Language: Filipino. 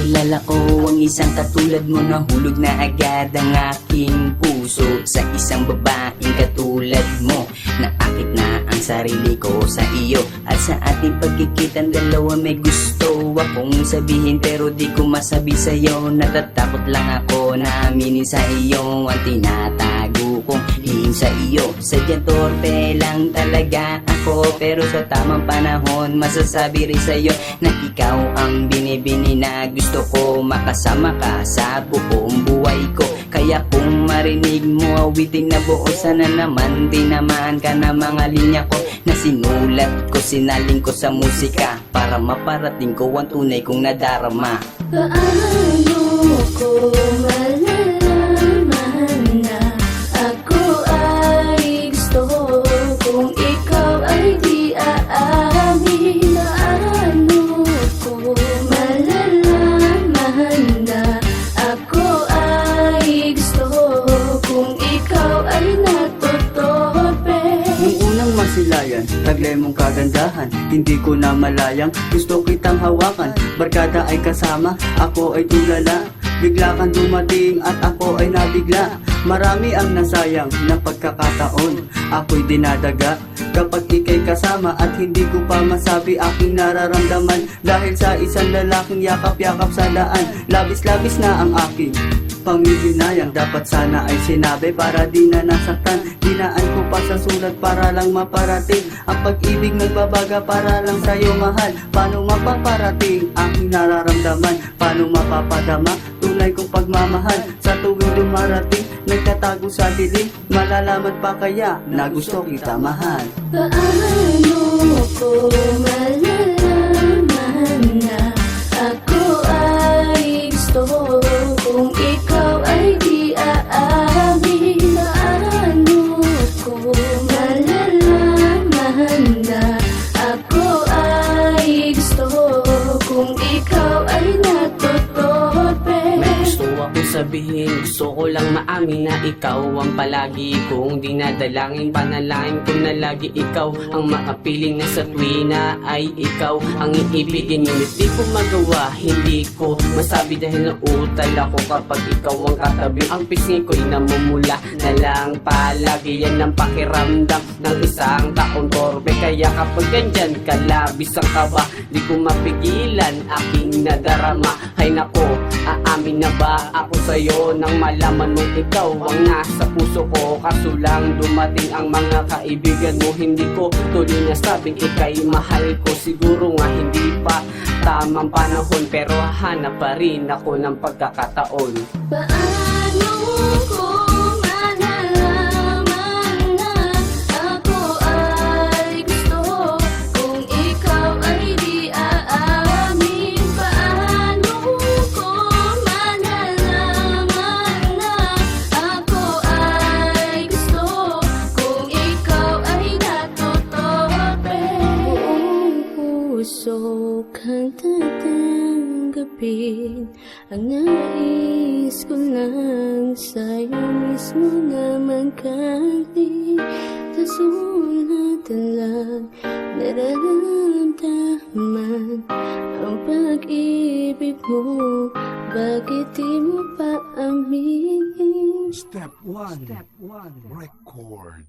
Nakilala ko ang isang katulad mo Nahulog na agad ang aking puso Sa isang babaeng katulad mo. Naakit na ang sarili ko sa iyo At sa ating pagkikitang dalawa may gusto akong sabihin Pero di ko masabi sa'yo. Natatakot lang ako na aminin sa iyo Ang tinatago kong hihing sa iyo. Sadyang torpe lang talaga ako. Pero sa tamang panahon masasabi rin sa'yo Na ikaw ang binibini na gusto ko. Makasama ka sa buong buhay ko. Kaya kung marinig mo awiting na buo. Sana naman dinamaan ka na mga linya ko. Na sinulat ko, sinaling ko sa musika. Para maparating ko ang tunay kong nadarama. Paano ko malalaman masilayan, taglay mong kagandahan Hindi ko na malayang, gusto kitang hawakan Barkada ay kasama, ako ay tulala. Bigla kang dumating at ako ay nabigla. Marami ang nasayang na pagkakataon. Ako'y dinadaga. Kapag ikay kasama at hindi ko pa masabi aking nararamdaman. Dahil sa isang lalaking yakap-yakap sa daan Labis-labis na ang aking Panghihinayang dapat sana ay sinabi para di na nasaktan. Dinaan ko pa sa sulat para lang maparating. Ang pag-ibig nagbabaga para lang sa'yo mahal. Paano mapaparating aking nararamdaman? Paano mapapadama? Tunay kong pagmamahal. Sa tuwing dumarating nagtatago sa dilim. Malalaman pa kaya na gusto kita mahal. Paano ko malalaman na sabihin, gusto ko lang maamin na ikaw ang palagi kong dinadalangin. Panalangin ko na lagi ikaw ang makapiling na sa tuwina ay ikaw ang iibigin. Ngunit di ko magawa, hindi ko masabi dahil nautal ako kapag ikaw ang katabi. Ang pisngi ko'y namumula na lang palagi. Yan ang pakiramdam ng isang taong torpe. Kaya kapag ganyan ka ang kaba. Di ko mapigilan aking nadarama. Hay nako, aamin na ba ako sa'yo Nang malaman mong ikaw ang nasa puso ko? Kaso lang dumating ang mga kaibigan mo Hindi ko tuloy na sabing ikay mahal ko. Siguro nga hindi pa tamang panahon Pero hanap pa rin ako ng pagkakataon. Paano tatanggapin Ang nais ko lang sa'yo mismo naman kahit Sa sulatan lang nararamdaman Ang pag-ibig mo Bakit di mo pa aminin? Step one. Step one. Records.